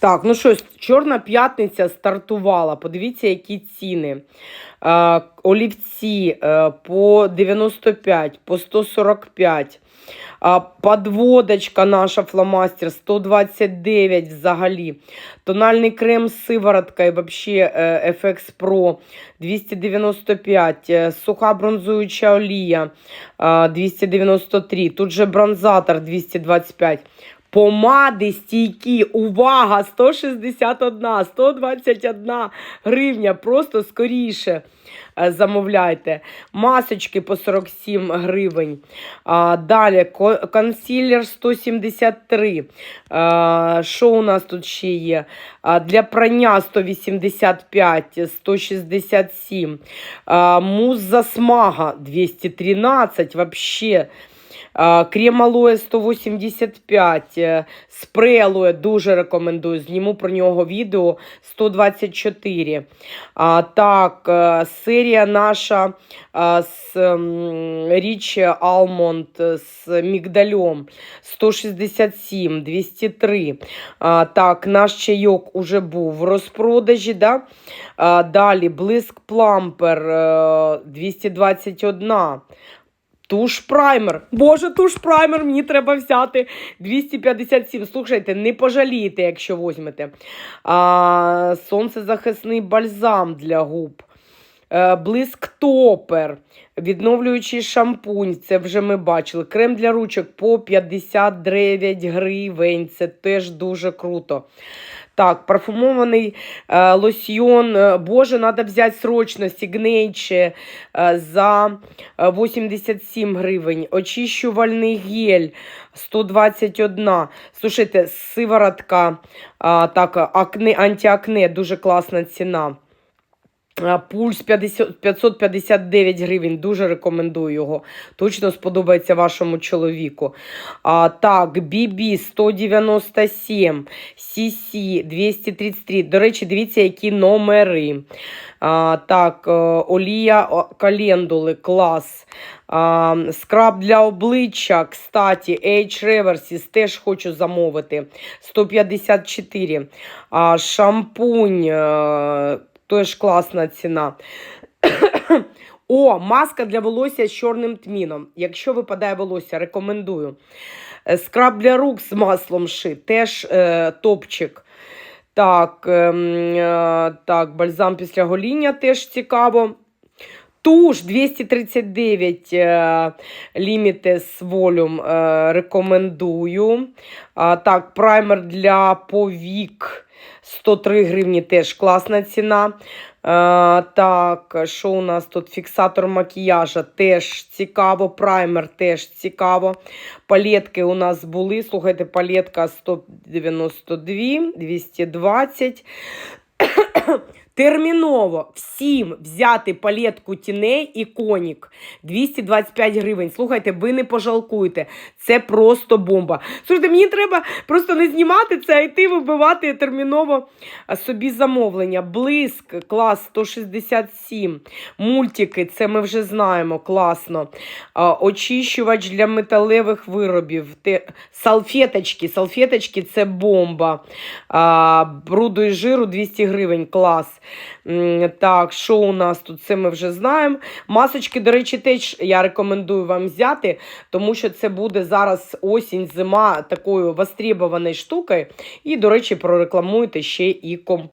Так, ну що, Чорна п'ятниця стартувала. Подивіться, які ціни. Е, олівці е, по 95, по 145. А, подводочка наша фломастер 129 взагалі. Тональний крем з сивороткою, вообще е, FX Pro 295. Е, Суха бронзуюча олія е, 293. Тут же бронзатор 225. Помади стійкі, увага, 161, 121 гривня, просто скоріше е, замовляйте. Масочки по 47 гривень. Далі ко- консилер 173. А, що у нас тут ще є? Для прання 185, 167. А, мусс засмага 213, вообще. Крем алоє 185, е, спрей алоє дуже рекомендую. Зніму про нього відео 124. А, так, е, серія наша а, з річ Алмонд з мігдальом 167, 203. А, так, наш чайок уже був в розпродажі. Да? Далі блиск плампер е, 221. Туш праймер. Боже, туш праймер мені треба взяти. 257. Слухайте, не пожалієте, якщо візьмете. А, сонцезахисний бальзам для губ. Е, Блиск топер. Відновлюючий шампунь. Це вже ми бачили. Крем для ручок по 59 гривень. Це теж дуже круто. Так, парфумований е, лосьйон. е, Боже, треба взяти срочно Signature е, за е, 87 гривень. Очищувальний гель 121. Слушайте, сиворотка, а, так, акне, антиакне, дуже класна ціна. Пульс 50, 559 гривень. Дуже рекомендую його. Точно сподобається вашому чоловіку. А, так, BB 197, CC 233. До речі, дивіться, які номери. А, так, е, олія календули, клас. А, скраб для обличчя, кстати, H Reverses теж хочу замовити. 154. А, шампунь. Теж класна ціна. О, маска для волосся з чорним тміном. Якщо випадає волосся, рекомендую. Е, Скраб для рук з маслом ши, теж е, топчик. Так, е, так, бальзам після гоління теж цікаво. Туш 239 е, Limites Volume е, рекомендую. Так, праймер для повік 103 гривні теж класна ціна. Так, що у нас тут? Фіксатор макіяжа теж цікаво. Праймер теж цікаво. Палетки у нас були. Слухайте, палетка 192, 220. Терміново всім взяти палетку тіней і конік 225 гривень. Слухайте, ви не пожалкуєте. Це просто бомба. Слухайте, мені треба просто не знімати це, а йти вибивати терміново собі замовлення. Блиск, клас 167. Мультики, це ми вже знаємо, класно. Очищувач для металевих виробів. Салфеточки. Салфеточки це бомба. Бруду і жиру 200 гривень, клас. Так, що у нас тут? Це ми вже знаємо. Масочки, до речі, теж я рекомендую вам взяти, тому що це буде зараз осінь, зима такою востребованою штукою. І, до речі, прорекламуйте ще і компот.